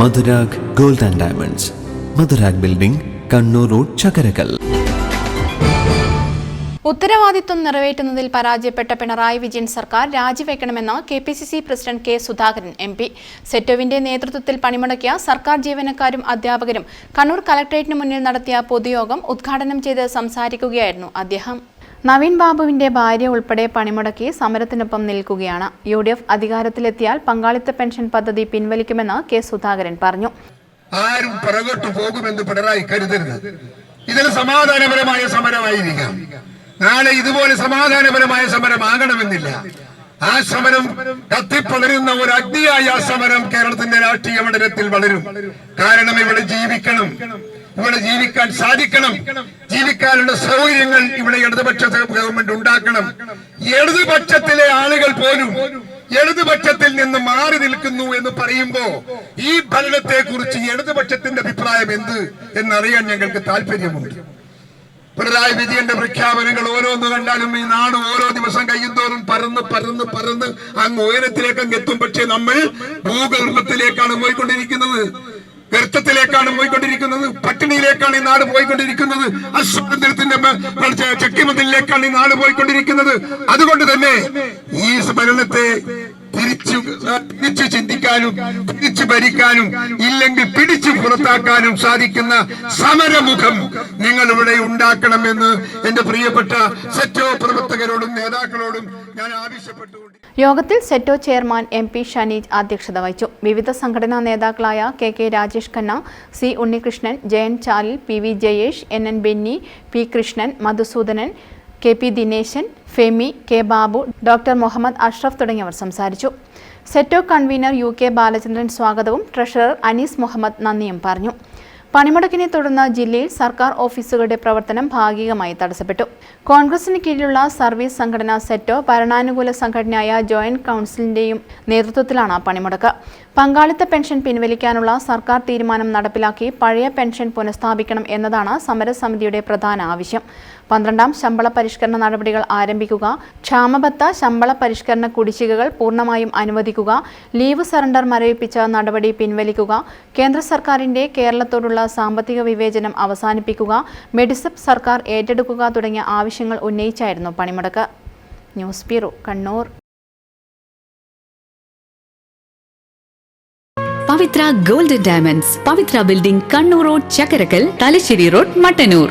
Madhurag gold and diamonds. Madhurag building Kannur road Chakkarakkal. ഉത്തരവാദിത്വം നിറവേറ്റുന്നതിൽ പരാജയപ്പെട്ട പിണറായി വിജയൻ സർക്കാർ രാജിവെക്കണമെന്ന് K P C C president K Sudhakaran M P. സെറ്റോവിന്റെ നേതൃത്വത്തിൽ പണിമുടക്കിയ സർക്കാർ ജീവനക്കാരും അധ്യാപകരും കണ്ണൂർ കലക്ടറേറ്റിന് മുന്നിൽ നടത്തിയ പൊതുയോഗം ഉദ്ഘാടനം ചെയ്ത് സംസാരിക്കുകയായിരുന്നു അദ്ദേഹം. നവീൻ ബാബുവിന്റെ ഭാര്യ ഉൾപ്പെടെ പണിമുടക്കി സമരത്തിനൊപ്പം നിൽക്കുകയാണ്. യു ഡി എഫ് അധികാരത്തിലെത്തിയാൽ പങ്കാളിത്ത പെൻഷൻ പദ്ധതി പിൻവലിക്കുമെന്ന് കെ സുധാകരൻ പറഞ്ഞു. ആരും പുറകോട്ട് പോകുമെന്ന് പിണറായി കരുതരുത്. ഇതിന് സമാധാനപരമായ സമരമായിരിക്കാം. നാളെ ഇതുപോലെ സമാധാനപരമായ സമരമാകണമെന്നില്ല. ആ സമരം കത്തിപ്പളരുന്ന ഒരു അഗ്നിയായ ആ സമരം കേരളത്തിന്റെ രാഷ്ട്രീയ മണ്ഡലത്തിൽ വളരും. കാരണം ഇവിടെ ജീവിക്കണം. ഇവിടെ ജീവിക്കാൻ സാധിക്കണം. ജീവിക്കാനുള്ള സൗകര്യങ്ങൾ ഇവിടെ ഇടതുപക്ഷ ഗവൺമെന്റ് ഉണ്ടാക്കണം. ഇടതുപക്ഷത്തിലെ ആളുകൾ പോലും ഇടതുപക്ഷത്തിൽ നിന്ന് മാറി നിൽക്കുന്നു എന്ന് പറയുമ്പോ ഈ ഭരണത്തെ കുറിച്ച് ഇടതുപക്ഷത്തിന്റെ അഭിപ്രായം എന്ത് എന്നറിയാൻ ഞങ്ങൾക്ക് താല്പര്യമുണ്ട്. പിണറായി വിജയന്റെ പ്രഖ്യാപനങ്ങൾ ഓരോന്ന് കണ്ടാലും ഈ നാട് ഓരോ ദിവസം കഴിയുന്തോറും പറന്ന് പറന്ന് പറന്ന് അങ്ങ് ഉയരത്തിലേക്ക് എത്തും. പക്ഷേ നമ്മൾ ഭൂഗർഭത്തിലേക്കാണ് പോയിക്കൊണ്ടിരിക്കുന്നത്. ഗർത്തത്തിലേക്കാണ് പോയിക്കൊണ്ടിരിക്കുന്നത്. പട്ടിണിയിലേക്കാണ് ഈ നാട് പോയിക്കൊണ്ടിരിക്കുന്നത്. അസ്വാതന്ത്ര്യത്തിന്റെ ചക്കിമതിലേക്കാണ് ഈ നാട് പോയിക്കൊണ്ടിരിക്കുന്നത്. അതുകൊണ്ട് തന്നെ ഈ ഭരണത്തെ തിരിച്ചു തിരിച്ചു ചിന്തിക്കാനും തിരിച്ചു ഭരിക്കാനും ഇല്ലെങ്കിൽ പിടിച്ചു പുറത്താക്കാനും സാധിക്കുന്ന സമരമുഖം നിങ്ങൾ ഇവിടെ ഉണ്ടാക്കണമെന്ന് എന്റെ പ്രിയപ്പെട്ട സെറ്റോ പ്രവർത്തകരോടും നേതാക്കളോടും ഞാൻ ആവശ്യപ്പെട്ടുകൊണ്ട് യോഗത്തിൽ SETO chairman M P Shaneej അധ്യക്ഷത വഹിച്ചു. വിവിധ സംഘടനാ നേതാക്കളായ K K Rajesh Khanna C Unnikrishnan Jayan Chalil P V Jayesh N N Benny P Krishnan Madhusoodanan K P Dineshan Femi K Babu doctor Muhammad Ashraf തുടങ്ങിയവർ സംസാരിച്ചു. SETO convener U K Balachandran സ്വാഗതവും treasurer Anees Muhammad നന്ദിയും പറഞ്ഞു. പണിമുടക്കിനെ തുടർന്ന് ജില്ലയിൽ സർക്കാർ ഓഫീസുകളുടെ പ്രവർത്തനം ഭാഗികമായി തടസ്സപ്പെട്ടു. കോൺഗ്രസിന് കീഴിലുള്ള സർവീസ് സംഘടന സെറ്റോ ഭരണാനുകൂല സംഘടനയായ ജോയിന്റ് കൗൺസിലിന്റെയും നേതൃത്വത്തിലാണ് പണിമുടക്ക്. പങ്കാളിത്ത പെൻഷൻ പിൻവലിക്കാനുള്ള സർക്കാർ തീരുമാനം നടപ്പിലാക്കി പഴയ പെൻഷൻ പുനഃസ്ഥാപിക്കണം എന്നതാണ് സമരസമിതിയുടെ പ്രധാന ആവശ്യം. പന്ത്രണ്ടാം ശമ്പള പരിഷ്കരണ നടപടികൾ ആരംഭിക്കുക ക്ഷാമബത്ത ശമ്പള പരിഷ്കരണ കുടിശ്ശികകൾ പൂർണമായും അനുവദിക്കുക ലീവ് സറണ്ടർ മരവിപ്പിച്ച നടപടി പിൻവലിക്കുക കേന്ദ്ര സർക്കാരിന്റെ കേരളത്തോടുള്ള സാമ്പത്തിക വിവേചനം അവസാനിപ്പിക്കുക മെഡിസപ്പ് സർക്കാർ ഏറ്റെടുക്കുക തുടങ്ങിയ ആവശ്യങ്ങൾ ഉന്നയിച്ചായിരുന്നു പണിമുടക്ക്. News bureau Kannur. Pavithra gold diamonds Pavithra building Kannur road Chakkarakkal Thalassery road Mattannur.